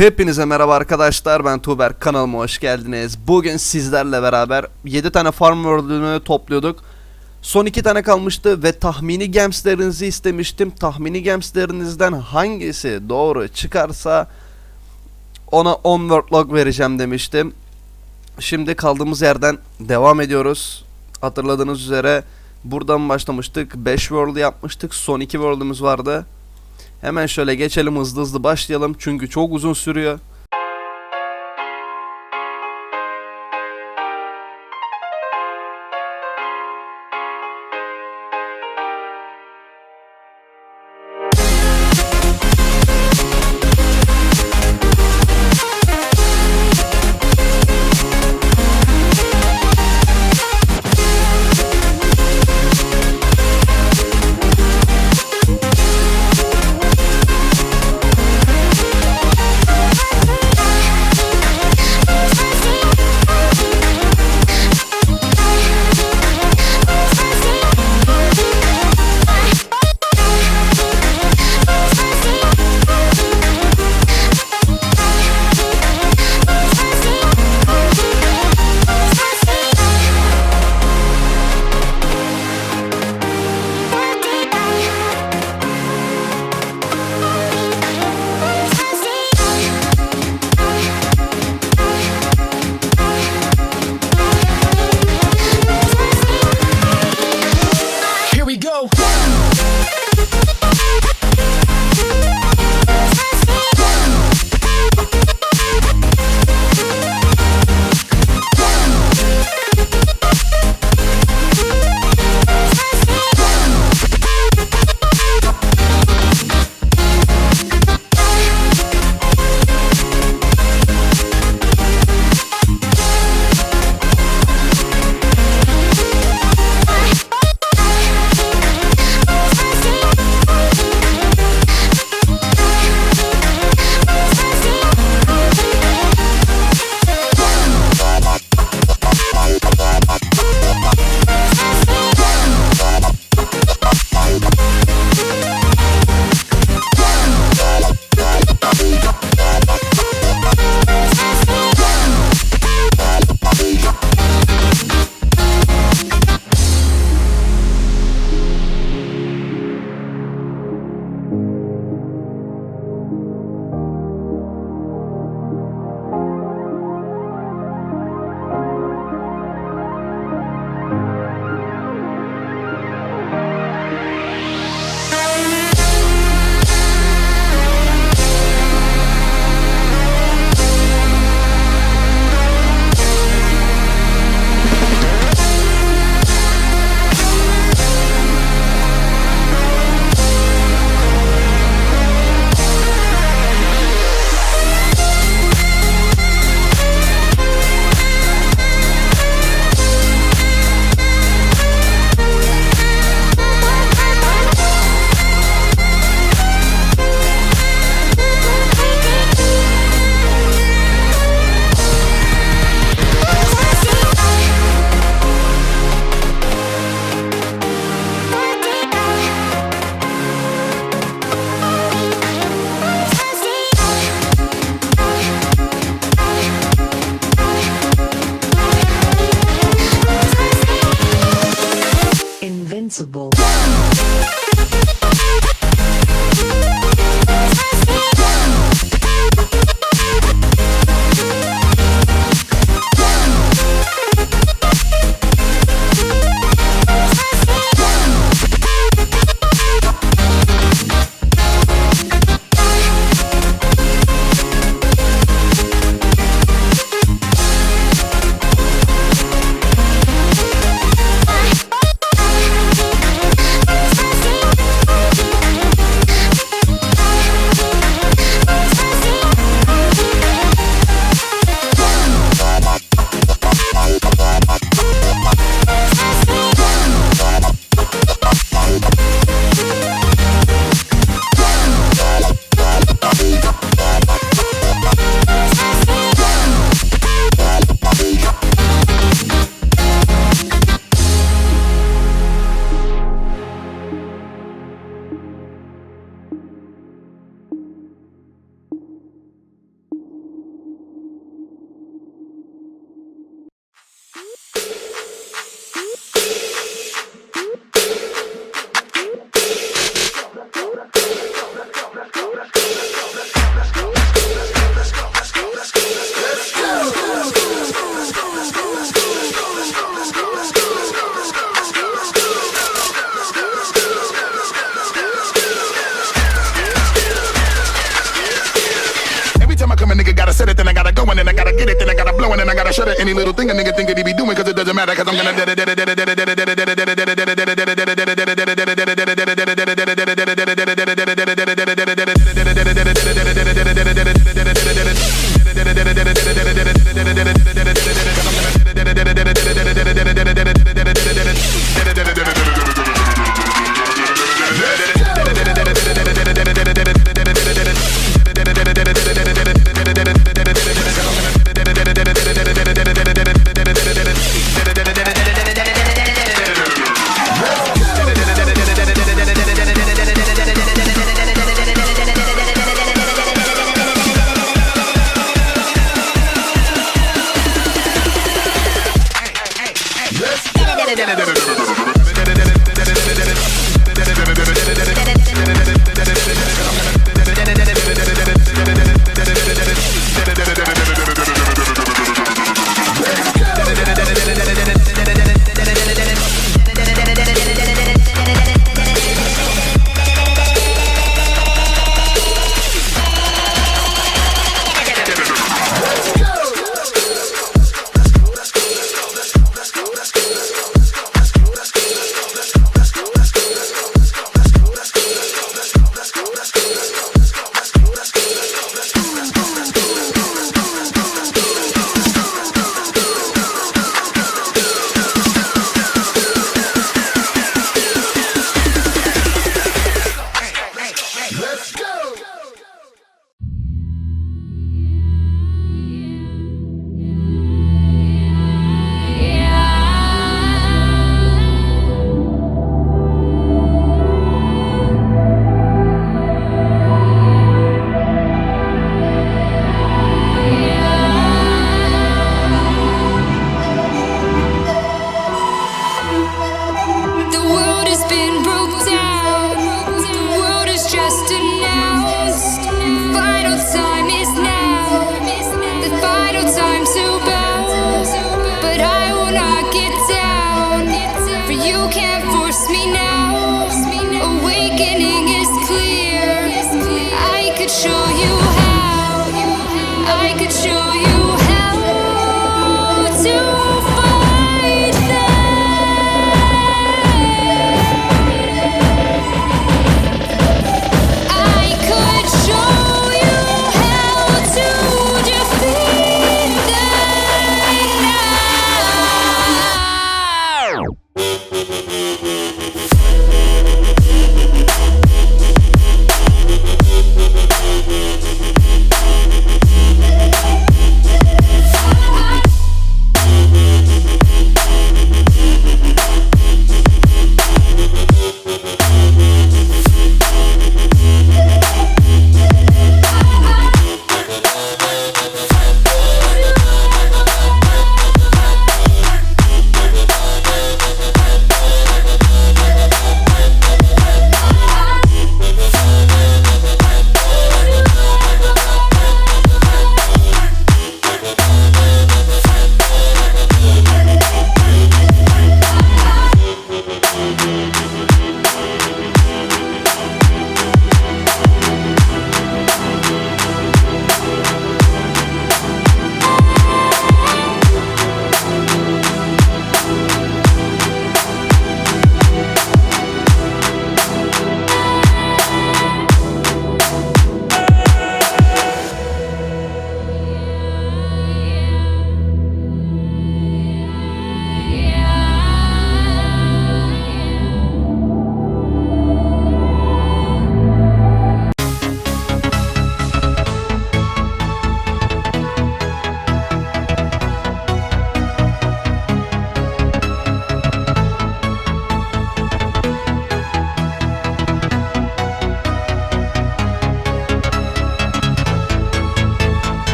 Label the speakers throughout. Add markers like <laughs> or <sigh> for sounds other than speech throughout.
Speaker 1: Hepinize merhaba arkadaşlar ben Tuber kanalıma hoş geldiniz. Bugün sizlerle beraber 7 tane farm world'ünü topluyorduk. Son 2 tane kalmıştı ve tahmini gemslerinizi istemiştim. Tahmini gemslerinizden hangisi doğru çıkarsa ona 10 world log vereceğim demiştim. Şimdi kaldığımız yerden devam ediyoruz. Hatırladığınız üzere buradan başlamıştık. 5 world yapmıştık. Son 2 world'ümüz vardı. Hemen şöyle geçelim hızlı hızlı başlayalım çünkü çok uzun sürüyor.
Speaker 2: any little thing a nigga think that he be doing cause it doesn't matter cause I'm gonna da da da da da da da da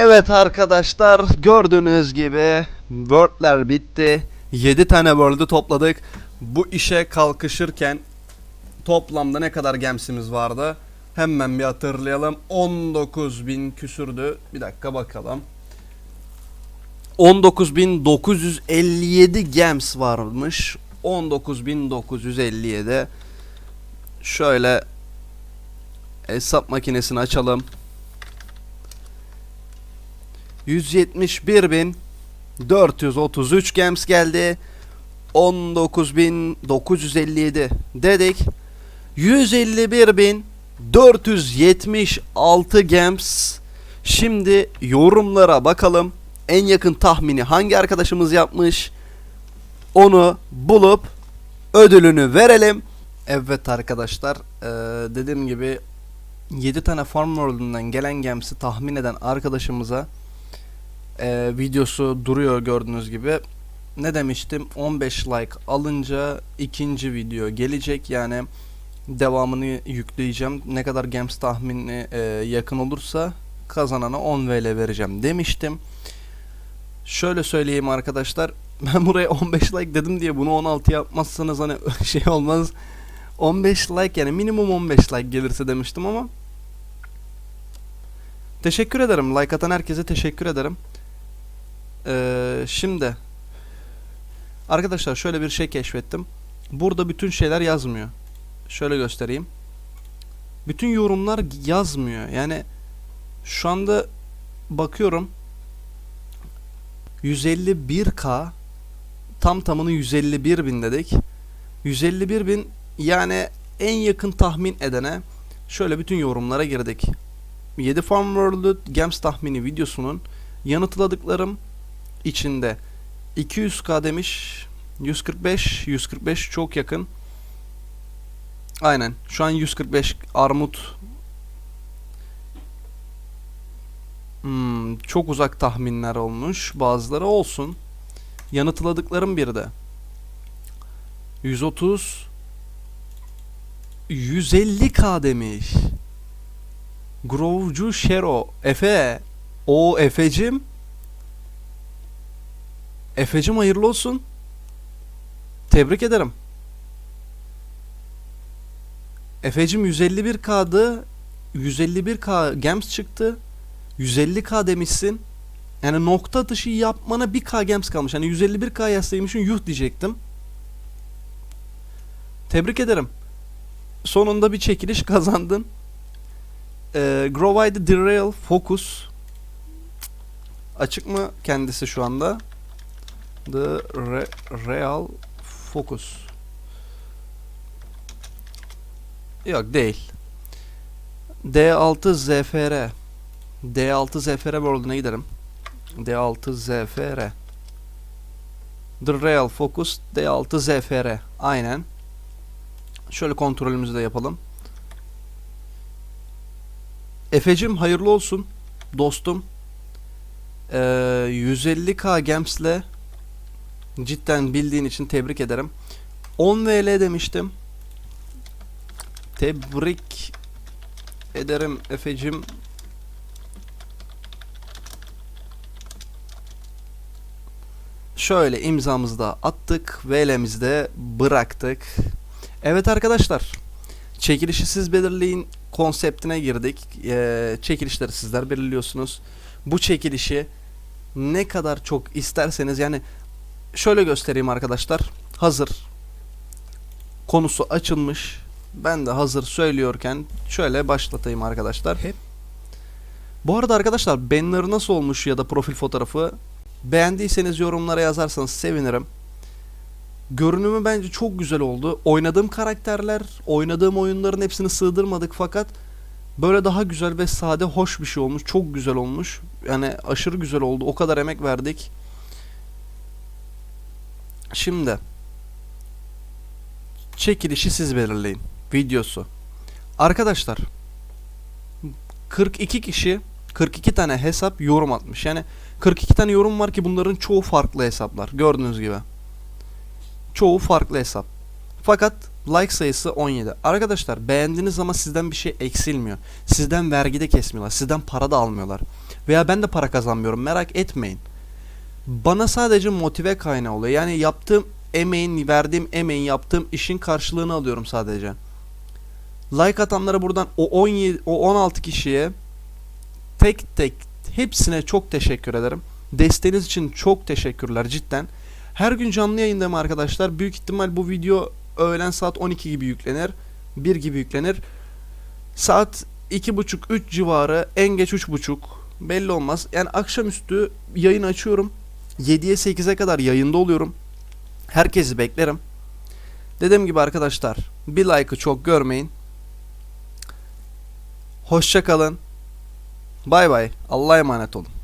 Speaker 1: Evet arkadaşlar gördüğünüz gibi World'ler bitti. 7 tane World'ü topladık. Bu işe kalkışırken toplamda ne kadar gemsimiz vardı? Hemen bir hatırlayalım. 19.000 küsürdü. Bir dakika bakalım. 19.957 gems varmış. 19.957. Şöyle hesap makinesini açalım. 171.433 gems geldi. 19.957 dedik. 151.476 gems. Şimdi yorumlara bakalım. En yakın tahmini hangi arkadaşımız yapmış? Onu bulup ödülünü verelim. Evet arkadaşlar, eee, dediğim gibi 7 tane Farm World'undan gelen gemsi tahmin eden arkadaşımıza eee, videosu duruyor gördüğünüz gibi. Ne demiştim? 15 like alınca ikinci video gelecek. Yani devamını yükleyeceğim. Ne kadar gems tahmini eee, yakın olursa kazanana 10 VL vereceğim demiştim. Şöyle söyleyeyim arkadaşlar. <laughs> Ben buraya 15 like dedim diye bunu 16 yapmazsanız hani <laughs> şey olmaz. 15 like yani minimum 15 like gelirse demiştim ama Teşekkür ederim. Like atan herkese teşekkür ederim. Ee, şimdi arkadaşlar şöyle bir şey keşfettim. Burada bütün şeyler yazmıyor. Şöyle göstereyim. Bütün yorumlar yazmıyor. Yani şu anda bakıyorum 151k tam tamını 151 bin dedik. 151 bin yani en yakın tahmin edene şöyle bütün yorumlara girdik. 7 Farm World Games tahmini videosunun yanıtladıklarım içinde. 200k demiş 145 145 çok yakın. Aynen şu an 145 armut. Hmm, çok uzak tahminler olmuş bazıları olsun. Yanıtladıklarım bir de. 130 150k demiş. Grovcu Şero Efe. O Efecim Efecim hayırlı olsun. Tebrik ederim. Efecim 151k'dı 151k gems çıktı. 150k demişsin. Yani nokta atışı yapmana 1k gems kalmış. Hani 151k yazsaymışsın yuh diyecektim. Tebrik ederim. Sonunda bir çekiliş <laughs> kazandın. E, Grovide Derail Focus. Açık mı kendisi şu anda? The Re- Real Focus. Yok değil. D6 ZFR. D6 ZFR World'una giderim. D6 ZFR. The Real Focus D6 ZFR. Aynen. Şöyle kontrolümüzü de yapalım. Efecim hayırlı olsun dostum. Ee, 150k Gems'le cidden bildiğin için tebrik ederim. 10 VL demiştim. Tebrik ederim Efecim. Şöyle imzamızı da attık. VL'mizi de bıraktık. Evet arkadaşlar. Çekilişi siz belirleyin konseptine girdik. Ee, çekilişleri sizler belirliyorsunuz. Bu çekilişi ne kadar çok isterseniz yani şöyle göstereyim arkadaşlar. Hazır konusu açılmış. Ben de hazır söylüyorken şöyle başlatayım arkadaşlar. Hep bu arada arkadaşlar banner nasıl olmuş ya da profil fotoğrafı beğendiyseniz yorumlara yazarsanız sevinirim. Görünümü bence çok güzel oldu. Oynadığım karakterler, oynadığım oyunların hepsini sığdırmadık fakat böyle daha güzel ve sade, hoş bir şey olmuş. Çok güzel olmuş. Yani aşırı güzel oldu. O kadar emek verdik. Şimdi çekilişi siz belirleyin. Videosu. Arkadaşlar 42 kişi 42 tane hesap yorum atmış. Yani 42 tane yorum var ki bunların çoğu farklı hesaplar. Gördüğünüz gibi. Çoğu farklı hesap. Fakat like sayısı 17. Arkadaşlar beğendiğiniz zaman sizden bir şey eksilmiyor. Sizden vergi de kesmiyorlar. Sizden para da almıyorlar. Veya ben de para kazanmıyorum merak etmeyin. Bana sadece motive kaynağı oluyor. Yani yaptığım emeğin, verdiğim emeğin, yaptığım işin karşılığını alıyorum sadece. Like atanlara buradan o 17 o 16 kişiye tek tek hepsine çok teşekkür ederim. Desteğiniz için çok teşekkürler cidden. Her gün canlı yayındayım arkadaşlar. Büyük ihtimal bu video öğlen saat 12 gibi yüklenir. 1 gibi yüklenir. Saat 2.30-3 civarı en geç 3.30 belli olmaz. Yani akşamüstü yayın açıyorum. 7'ye 8'e kadar yayında oluyorum. Herkesi beklerim. Dediğim gibi arkadaşlar bir like'ı çok görmeyin. Hoşça kalın. Bay bay. Allah'a emanet olun.